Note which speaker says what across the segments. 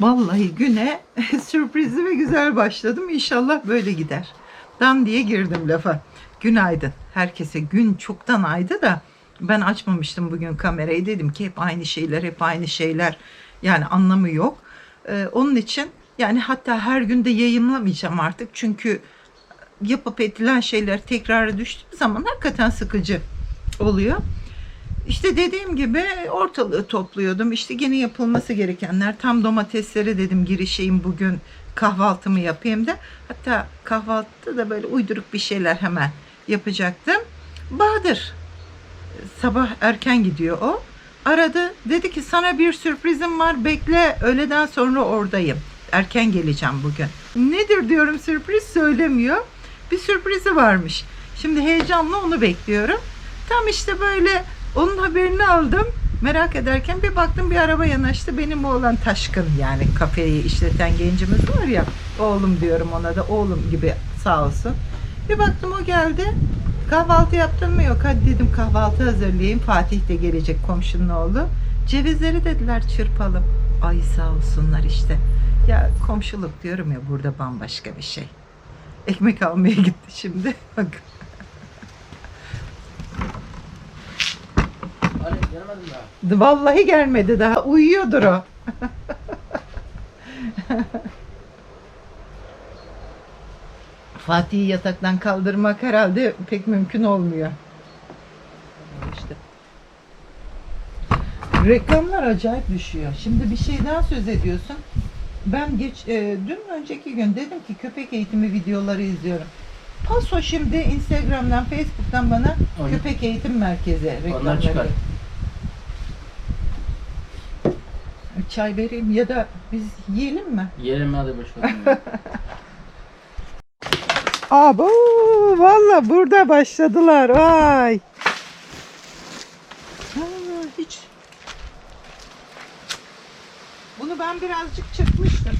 Speaker 1: Vallahi güne sürprizli ve güzel başladım. İnşallah böyle gider. Dan diye girdim lafa. Günaydın. Herkese gün çoktan aydı da ben açmamıştım bugün kamerayı. Dedim ki hep aynı şeyler, hep aynı şeyler. Yani anlamı yok. Ee, onun için yani hatta her gün de yayınlamayacağım artık. Çünkü yapıp edilen şeyler tekrara düştüğü zaman hakikaten sıkıcı oluyor. İşte dediğim gibi ortalığı topluyordum. İşte gene yapılması gerekenler. Tam domatesleri dedim girişeyim bugün kahvaltımı yapayım da. Hatta kahvaltıda da böyle uyduruk bir şeyler hemen yapacaktım. Bahadır sabah erken gidiyor o. Aradı. Dedi ki sana bir sürprizim var. Bekle öğleden sonra oradayım. Erken geleceğim bugün. Nedir diyorum sürpriz söylemiyor. Bir sürprizi varmış. Şimdi heyecanla onu bekliyorum. Tam işte böyle onun haberini aldım. Merak ederken bir baktım bir araba yanaştı. Benim oğlan Taşkın yani kafeyi işleten gencimiz var ya. Oğlum diyorum ona da oğlum gibi sağ olsun. Bir baktım o geldi. Kahvaltı yaptın mı? Yok hadi dedim kahvaltı hazırlayayım. Fatih de gelecek komşunun oğlu. Cevizleri dediler çırpalım. Ay sağ olsunlar işte. Ya komşuluk diyorum ya burada bambaşka bir şey. Ekmek almaya gitti şimdi. Bak
Speaker 2: Ali daha.
Speaker 1: Vallahi gelmedi daha. Uyuyordur o. Fatih'i yataktan kaldırmak herhalde pek mümkün olmuyor. İşte. Reklamlar acayip düşüyor. Şimdi bir şeyden söz ediyorsun. Ben geç e, dün önceki gün dedim ki köpek eğitimi videoları izliyorum. Paso şimdi Instagram'dan, Facebook'tan bana
Speaker 2: Aynen.
Speaker 1: köpek eğitim merkezi reklamları.
Speaker 2: Onlar çıkar.
Speaker 1: Çay vereyim ya da biz yiyelim mi?
Speaker 2: Yiyelim hadi ver.
Speaker 1: Abo valla burada başladılar. Ay. Ha, hiç. Bunu ben birazcık çırpmıştım.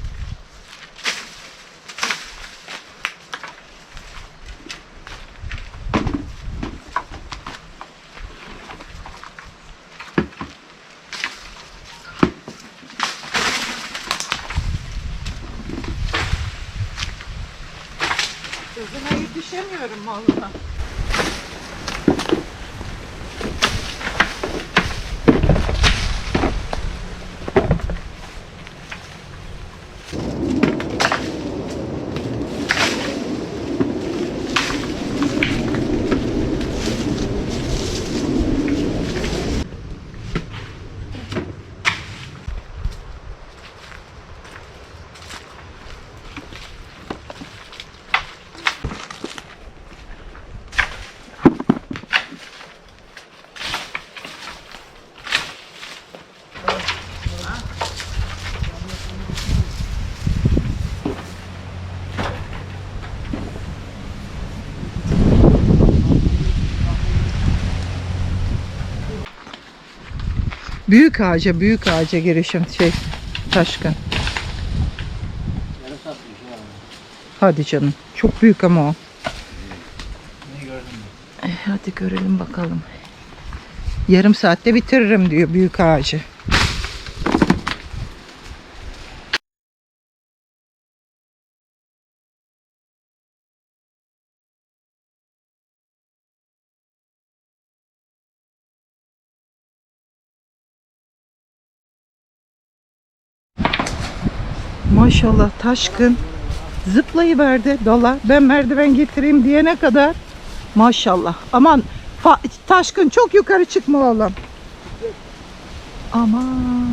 Speaker 1: Hızına yetişemiyorum valla. Büyük ağaca, büyük ağaca girişim şey taşkın. Hadi canım. Çok büyük ama o. E, hadi görelim bakalım. Yarım saatte bitiririm diyor büyük ağacı. Maşallah taşkın zıplayıverdi dala. Ben merdiven getireyim diyene kadar Maşallah. Aman taşkın çok yukarı çıkma oğlum. Aman.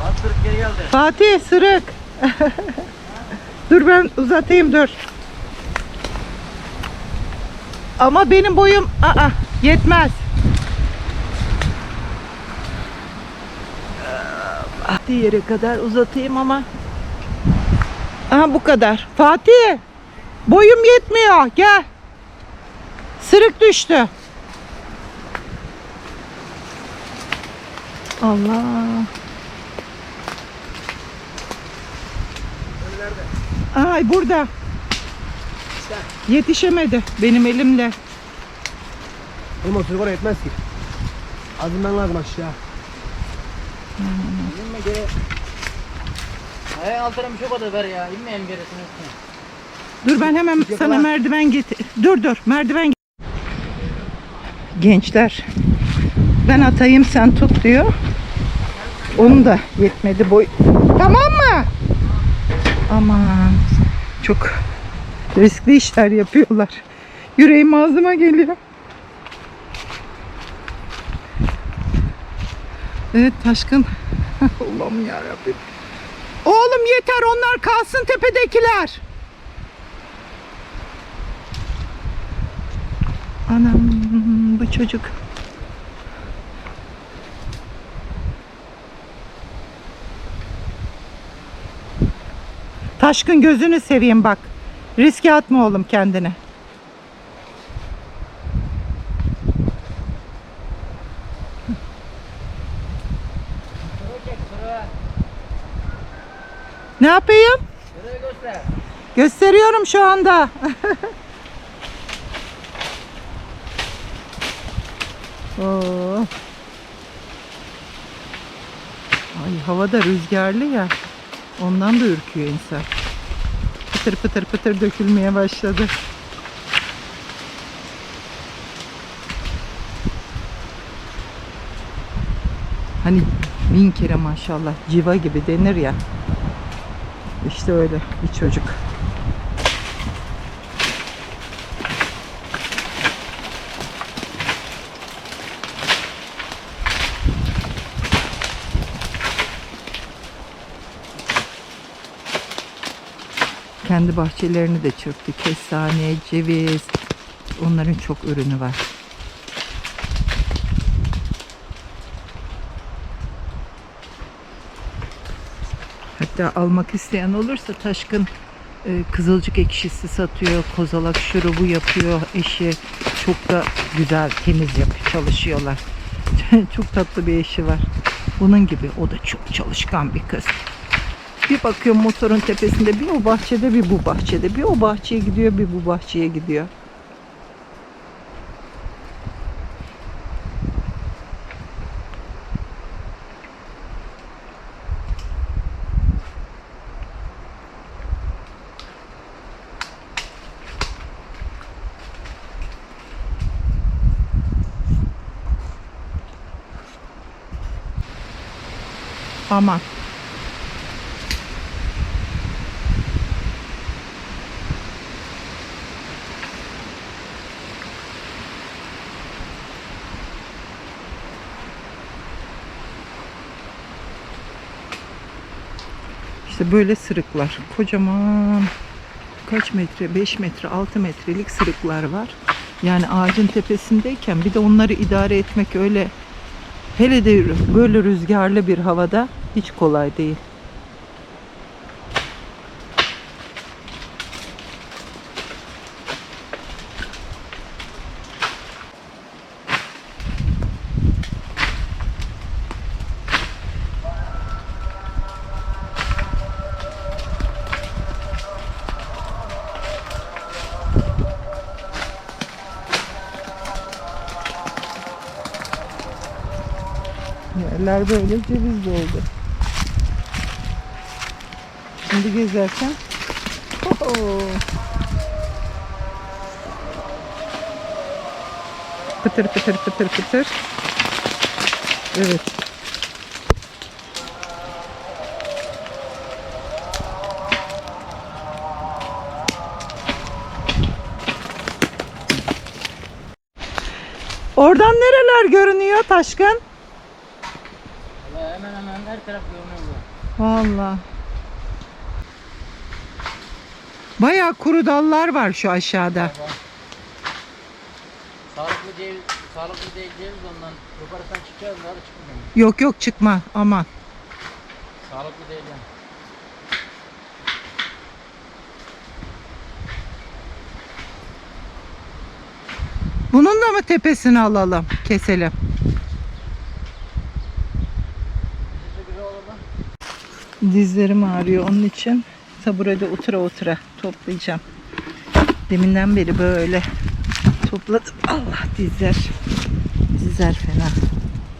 Speaker 2: Bastırıp geri geldi.
Speaker 1: Fatih sırık. dur ben uzatayım dur. Ama benim boyum aa, yetmez. Diğeri kadar uzatayım ama. Aha bu kadar. Fatih. Boyum yetmiyor. Gel. Sırık düştü. Allah. Ay burada. Yetişemedi benim elimle.
Speaker 3: O sigara yetmez ki. Az inmen lazım aşağı.
Speaker 2: İnme geri. Ay altına bir şey kadar ver ya. İnmeyeyim gerisini üstüne.
Speaker 1: Dur ben hemen sana merdiven getir. Dur dur merdiven Gençler ben atayım sen tut diyor. Onu da yetmedi boy. Tamam mı? Aman çok riskli işler yapıyorlar. Yüreğim ağzıma geliyor. Evet Taşkın. Allah'ım yarabbim. Oğlum yeter onlar kalsın tepedekiler. Anam bu çocuk. Taşkın gözünü seveyim bak. Riske atma oğlum kendini. Ne yapayım? Gösteriyorum şu anda. Oo. Ay havada rüzgarlı ya. Ondan da ürküyor insan. Pıtır pıtır pıtır dökülmeye başladı. Hani bin kere maşallah civa gibi denir ya. İşte öyle bir çocuk. Kendi bahçelerini de çöktü. Kestane, ceviz. Onların çok ürünü var. Hatta almak isteyen olursa Taşkın e, kızılcık ekşisi satıyor, kozalak şurubu yapıyor eşi. Çok da güzel, temiz yapıyor, çalışıyorlar. çok tatlı bir eşi var. Bunun gibi o da çok çalışkan bir kız. Bir bakıyorum motorun tepesinde bir o bahçede bir bu bahçede. Bir o bahçeye gidiyor bir bu bahçeye gidiyor. Aman. İşte böyle sırıklar. Kocaman kaç metre? 5 metre, 6 metrelik sırıklar var. Yani ağacın tepesindeyken bir de onları idare etmek öyle hele de böyle rüzgarlı bir havada hiç kolay değil. Yerler böyle ceviz doldu. Şimdi gezerken Oho. Pıtır pıtır pıtır pıtır. Evet. Oradan nereler görünüyor Taşkın?
Speaker 2: Valla hemen hemen her taraf görünüyor.
Speaker 1: Vallahi. Bayağı kuru dallar var şu aşağıda.
Speaker 2: Sağlıklı ceviz, sağlıklı değil ceviz ondan. Yukarıdan çıkacağız daha da çıkmıyor.
Speaker 1: Yok yok çıkma aman.
Speaker 2: Sağlıklı değil yani.
Speaker 1: Bunun da mı tepesini alalım, keselim? Dizlerim ağrıyor onun için taburede otura otura toplayacağım. Deminden beri böyle topladım. Allah dizler. Dizler fena.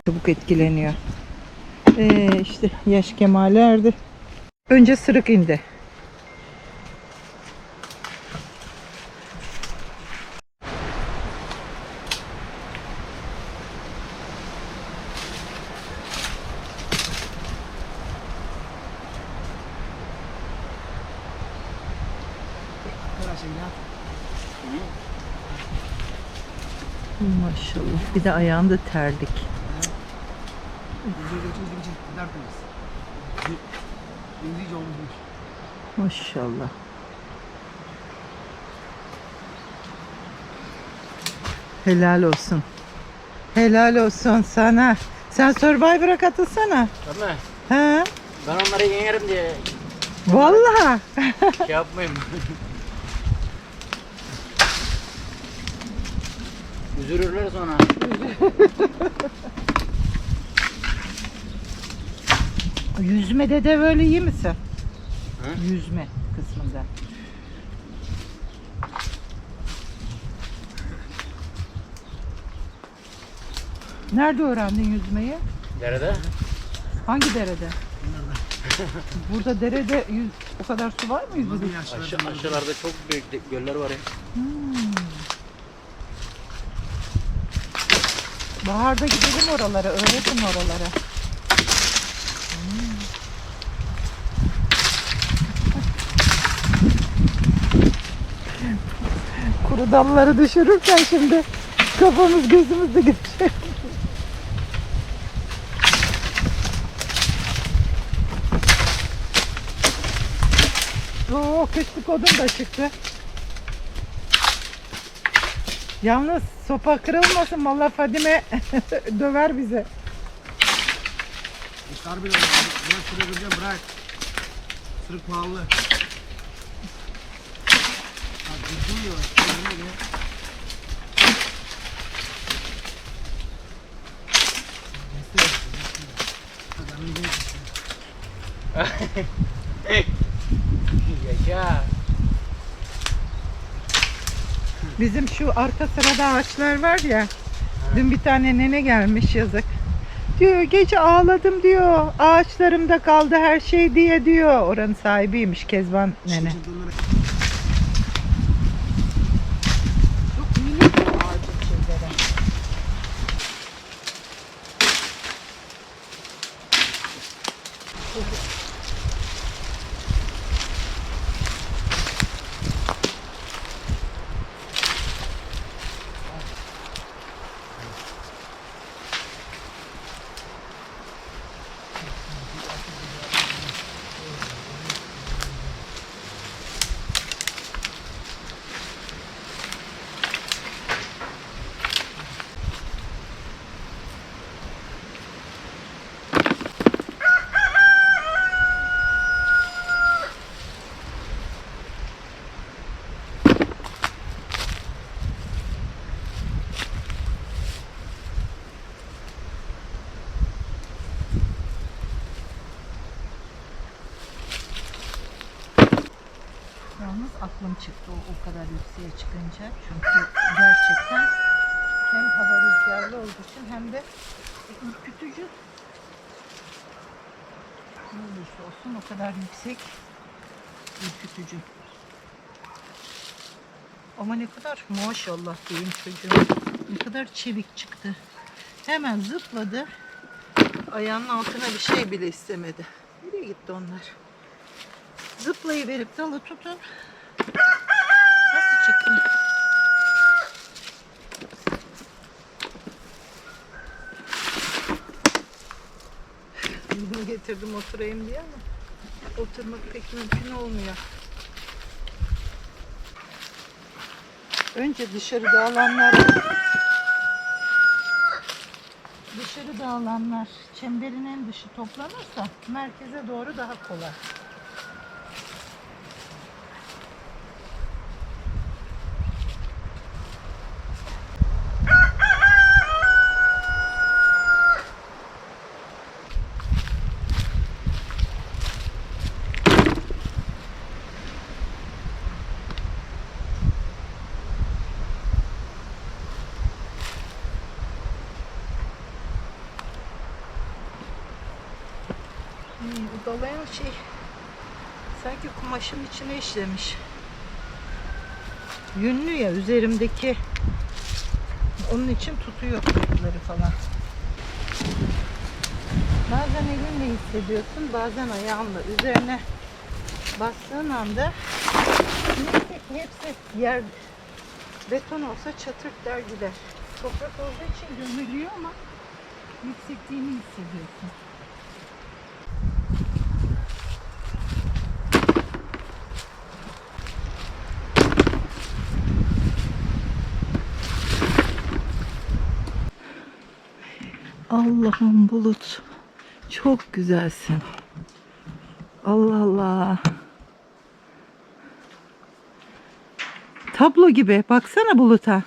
Speaker 1: Çabuk etkileniyor. Ee, işte yaş kemale erdi. Önce sırık indi. Maşallah. Bir de ayağında terlik. Maşallah. Helal olsun. Helal olsun sana. Sen Survivor'a katılsana.
Speaker 2: Mi?
Speaker 1: Ha?
Speaker 2: Ben onları yenerim diye
Speaker 1: Vallahi.
Speaker 2: şey yapmayayım. Üzülürler sonra.
Speaker 1: Yüzmede de böyle iyi misin?
Speaker 2: Hı?
Speaker 1: Yüzme kısmında. Nerede öğrendin yüzmeyi?
Speaker 2: Derede?
Speaker 1: Hangi derede? Burada derede yüz, o kadar su var mı yüzülür?
Speaker 2: Aşı, aşağılarda çok büyük göller var ya.
Speaker 1: Baharda gidelim oralara, öğretin oralara. Hmm. Kuru dalları düşürürken şimdi kafamız gözümüz de gidecek. Oo, kışlık odun da çıktı. Yalnız sopa kırılmasın valla Fadime döver bize.
Speaker 3: Çıkar bile. Ben şuraya gireceğim bırak. Sırık pahalı. Ha ciddi yok. Öyle mi? Destek et, destek et. Hadi hemen gidelim.
Speaker 2: Yaşa.
Speaker 1: Bizim şu arka sırada ağaçlar var ya. Dün bir tane nene gelmiş yazık. Diyor gece ağladım diyor. Ağaçlarımda kaldı her şey diye diyor. Oranın sahibiymiş Kezban nene. Çıktı o, o kadar yükseğe çıkınca. Çünkü gerçekten hem hava rüzgarlı olduğu için hem de ürkütücü. Ne olursa olsun o kadar yüksek ürkütücü. Ama ne kadar maşallah diyeyim çocuğum. Ne kadar çevik çıktı. Hemen zıpladı. Ayağının altına bir şey bile istemedi. Nereye gitti onlar? Zıplayıverip dalı tutun. Çıktın? Bunu getirdim oturayım diye ama oturmak pek mümkün olmuyor. Önce dışarıda olanlar dışarıda olanlar çemberin en dışı toplanırsa merkeze doğru daha kolay. Şey sanki kumaşın içine işlemiş. Yünlü ya üzerimdeki onun için tutuyor kayıkları falan. Bazen elinle hissediyorsun, bazen ayağınla. Üzerine bastığın anda ki hepsi yer beton olsa çatırt der gider. Toprak olduğu için gömülüyor ama yüksekliğini hissediyorsun. Allah'ım bulut. Çok güzelsin. Allah Allah. Tablo gibi. Baksana buluta.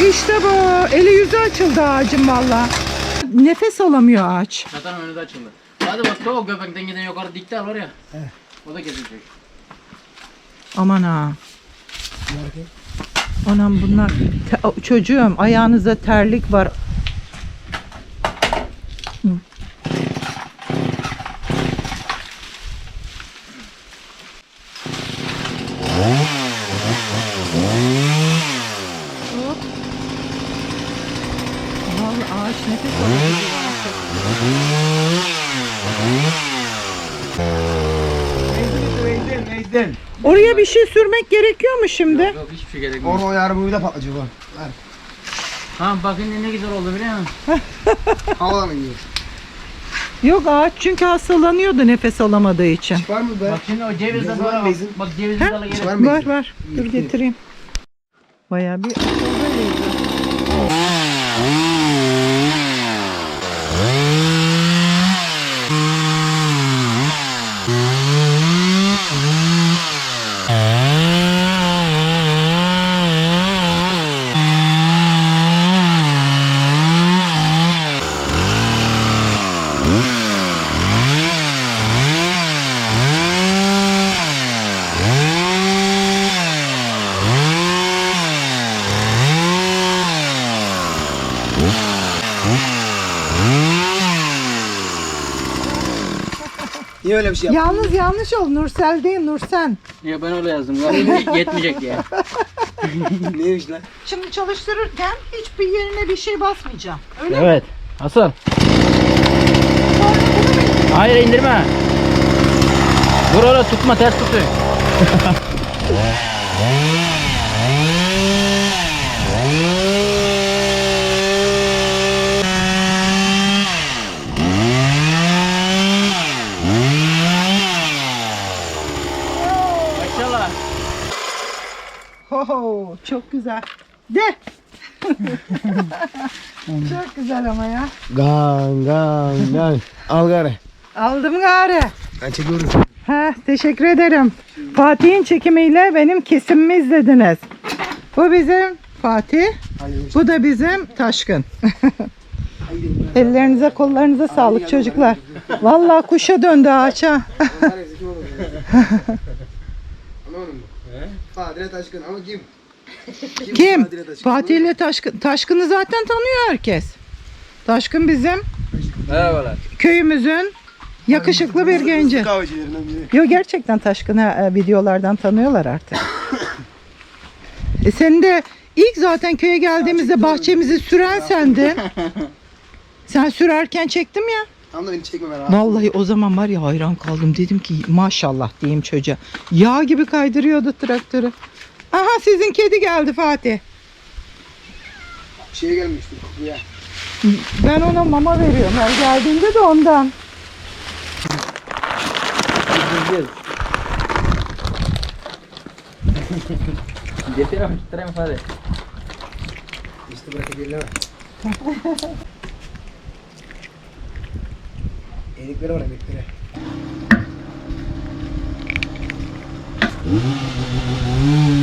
Speaker 1: İşte bu. Eli yüzü açıldı ağacın valla. Nefes alamıyor ağaç.
Speaker 2: Zaten önünde açıldı. Hadi bak o göbekten giden yukarı dikler var ya. O da kesilecek.
Speaker 1: Aman ha. Anam bunlar Te- çocuğum ayağınızda terlik var. Hı. Hop. Vallahi ağaç nefes alıyor.
Speaker 3: Neyden neyden?
Speaker 1: Oraya bir şey sürmek gerekiyor mu şimdi?
Speaker 2: Yok yok hiçbir şey gerekmiyor.
Speaker 3: Onu bir de patlayacak o. Ver.
Speaker 2: Ha bakın ne güzel oldu biliyor musun?
Speaker 3: Havadan yiyor.
Speaker 1: Yok ağaç çünkü hastalanıyordu nefes alamadığı için.
Speaker 3: Var mı be?
Speaker 2: Bak şimdi o ceviz
Speaker 3: Benzin var
Speaker 2: böyle
Speaker 3: benzin?
Speaker 2: bak ceviz dalı
Speaker 3: mı?
Speaker 1: Var var. Dur getireyim. Bayağı bir
Speaker 3: Niye öyle bir şey yaptın?
Speaker 1: Yalnız yanlış oldu. Nursel değil Nursen.
Speaker 2: Ya ben öyle yazdım. Galiba yetmeyecek ya.
Speaker 3: Neymiş lan?
Speaker 1: Şimdi çalıştırırken hiçbir yerine bir şey basmayacağım. Öyle
Speaker 2: Evet. Asıl. Hayır indirme. Vur öyle tutma ters tutuyor. Maşallah.
Speaker 1: Ho çok güzel. De. çok güzel ama ya.
Speaker 3: Gan gan gan. Al gari.
Speaker 1: Aldım gari.
Speaker 3: Ben çekiyorum.
Speaker 1: Ha, teşekkür ederim. Fatih'in çekimiyle benim kesimimi izlediniz. Bu bizim Fatih. Bu da bizim Taşkın. Ellerinize kollarınıza sağlık çocuklar. Vallahi kuşa döndü ağaça.
Speaker 3: Anlamadım mı? Kim? Taşkın?
Speaker 1: Fatih ile Taşkın. Taşkın'ı zaten tanıyor herkes. Taşkın bizim
Speaker 2: Merhabalar.
Speaker 1: köyümüzün yakışıklı bir genci.
Speaker 3: Kahvecilerinden biri.
Speaker 1: Yo gerçekten Taşkın'ı e, videolardan tanıyorlar artık. e senin de ilk zaten köye geldiğimizde bahçemizi süren sendin. Sen sürerken çektim ya.
Speaker 3: Tam da beni çekme ben
Speaker 1: Vallahi o zaman var ya hayran kaldım. Dedim ki maşallah diyeyim çocuğa. Yağ gibi kaydırıyordu traktörü. Aha sizin kedi geldi Fatih.
Speaker 3: Şeye gelmiştim. Ya.
Speaker 1: Ben ona mama veriyorum. Her geldiğinde de ondan.
Speaker 2: Getir ama tutturayım hadi.
Speaker 3: İşte bırakabilirler. Elikleri var elikleri.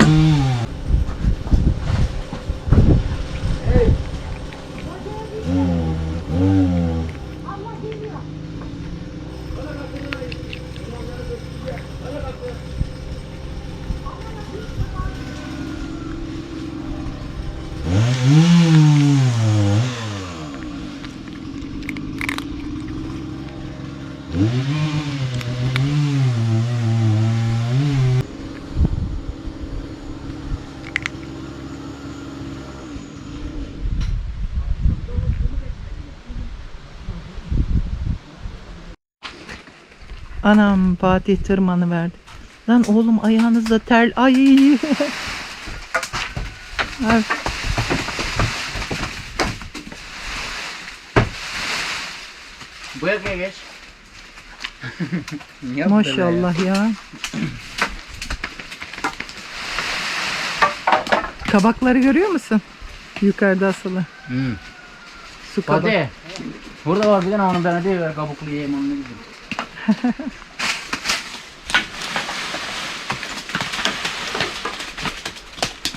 Speaker 1: Anam Fatih tırmanı verdi. Lan oğlum ayağınızda ter. Ay. Ay.
Speaker 2: Bu yakaya geç.
Speaker 1: Maşallah ya. Kabakları görüyor musun? Yukarıda asılı.
Speaker 2: Hmm.
Speaker 1: Su kabak.
Speaker 2: Fatih. Burada var bir tane onu bana ver kabuklu yiyeyim onu ne güzel.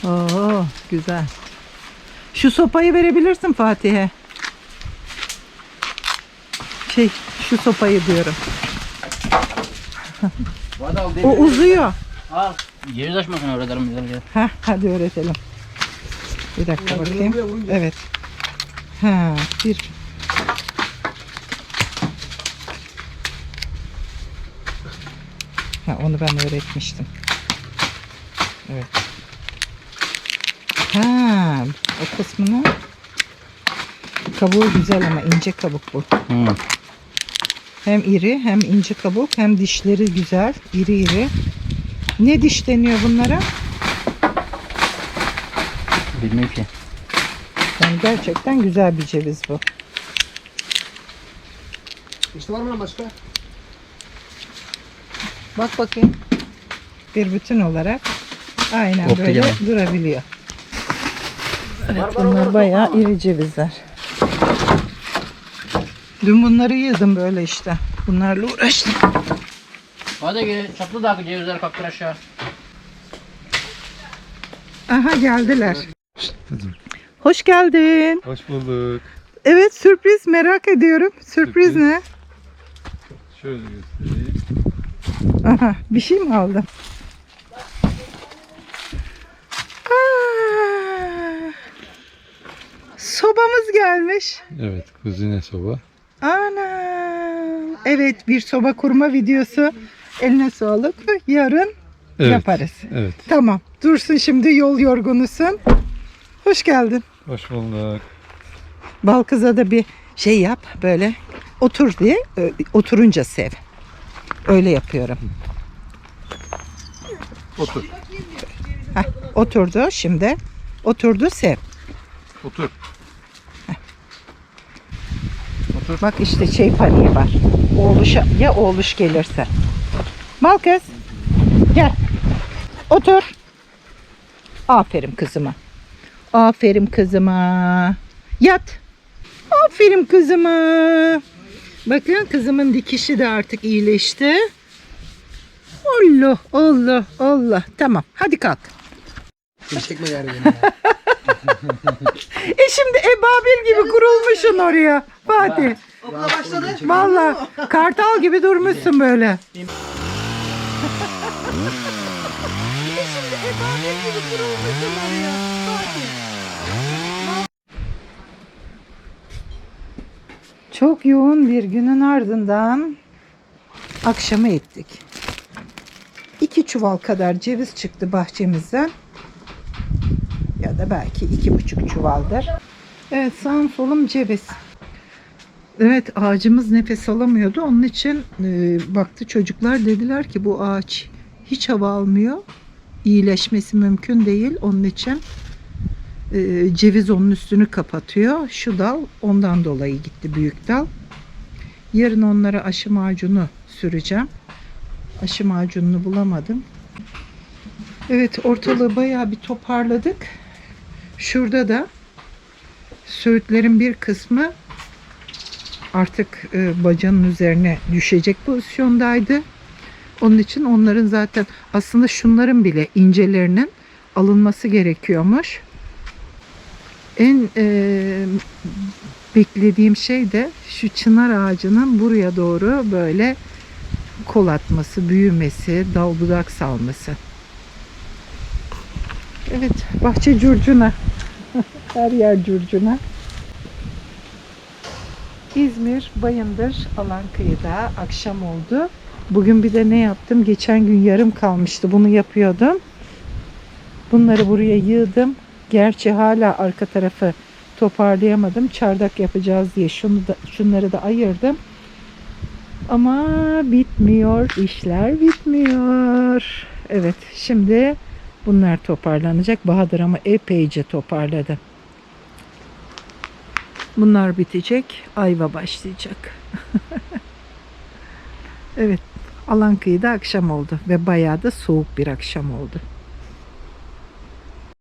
Speaker 1: Oo, güzel. Şu sopayı verebilirsin Fatih'e. Şey, şu sopayı diyorum. O uzuyor.
Speaker 2: Al. Ceviz açmasın öğretirim güzel güzel.
Speaker 1: Heh, hadi öğretelim. Bir dakika bakayım. Evet. Ha, bir. Ha, onu ben öğretmiştim. Evet. Ha, o kısmını kabuğu güzel ama ince kabuk bu.
Speaker 2: Hmm.
Speaker 1: Hem iri hem ince kabuk hem dişleri güzel, iri iri. Ne diş deniyor bunlara?
Speaker 2: Bilmiyorum ki.
Speaker 1: Yani gerçekten güzel bir ceviz bu.
Speaker 3: İşte var mı başka?
Speaker 1: Bak bakayım. Bir bütün olarak aynen
Speaker 2: Koptu
Speaker 1: böyle
Speaker 2: gene.
Speaker 1: durabiliyor. Evet bunlar bayağı iri cevizler. Dün bunları yedim böyle işte. Bunlarla uğraştım.
Speaker 2: Hadi gel çatlı dağ cevizler kalktır aşağı.
Speaker 1: Aha geldiler. Hoş geldin.
Speaker 4: Hoş bulduk.
Speaker 1: Evet sürpriz merak ediyorum. Sürpriz,
Speaker 4: Sürpriz.
Speaker 1: ne?
Speaker 4: Şöyle göstereyim.
Speaker 1: Aha bir şey mi aldın? Aa, sobamız gelmiş.
Speaker 4: Evet, kuzine soba.
Speaker 1: Ana. Evet bir soba kurma videosu. Eline sağlık. Yarın
Speaker 4: Evet.
Speaker 1: yaparız.
Speaker 4: Evet.
Speaker 1: Tamam. Dursun şimdi yol yorgunusun. Hoş geldin.
Speaker 4: Hoş bulduk.
Speaker 1: Balkız'a da bir şey yap böyle. Otur diye. ö- Oturunca sev. Öyle yapıyorum.
Speaker 4: Otur.
Speaker 1: Heh, oturdu şimdi. Oturdu sev.
Speaker 4: Otur.
Speaker 1: Bak işte şey paniği var. Oğluş, ya oğluş gelirse. Malkız gel. Otur. Aferin kızıma. Aferin kızıma. Yat. Aferin kızıma. Bakın kızımın dikişi de artık iyileşti. Allah Allah Allah. Tamam hadi kalk.
Speaker 3: Çekme gari beni ya.
Speaker 1: E şimdi ebabil gibi kurulmuşsun oraya Fatih.
Speaker 3: Okula başladı.
Speaker 1: Valla kartal gibi durmuşsun böyle. Çok yoğun bir günün ardından akşamı ettik. İki çuval kadar ceviz çıktı bahçemizden. Ya da belki iki buçuk çuvaldır. Evet sağım solum ceviz. Evet ağacımız nefes alamıyordu. Onun için e, baktı çocuklar dediler ki bu ağaç hiç hava almıyor. İyileşmesi mümkün değil. Onun için e, ceviz onun üstünü kapatıyor. Şu dal ondan dolayı gitti büyük dal. Yarın onlara aşı macunu süreceğim. Aşı macununu bulamadım. Evet ortalığı bayağı bir toparladık. Şurada da söğütlerin bir kısmı artık e, bacanın üzerine düşecek pozisyondaydı. Onun için onların zaten aslında şunların bile incelerinin alınması gerekiyormuş. En e, beklediğim şey de şu çınar ağacının buraya doğru böyle kol atması, büyümesi, dal budak salması. Evet, bahçe curcuna. Her yer curcuna. İzmir, Bayındır, Alankıyı'da akşam oldu. Bugün bir de ne yaptım? Geçen gün yarım kalmıştı. Bunu yapıyordum. Bunları buraya yığdım. Gerçi hala arka tarafı toparlayamadım. Çardak yapacağız diye şunu da, şunları da ayırdım. Ama bitmiyor, işler bitmiyor. Evet, şimdi bunlar toparlanacak. Bahadır ama epeyce toparladı. Bunlar bitecek, ayva başlayacak. evet, alan kıyıda akşam oldu ve bayağı da soğuk bir akşam oldu.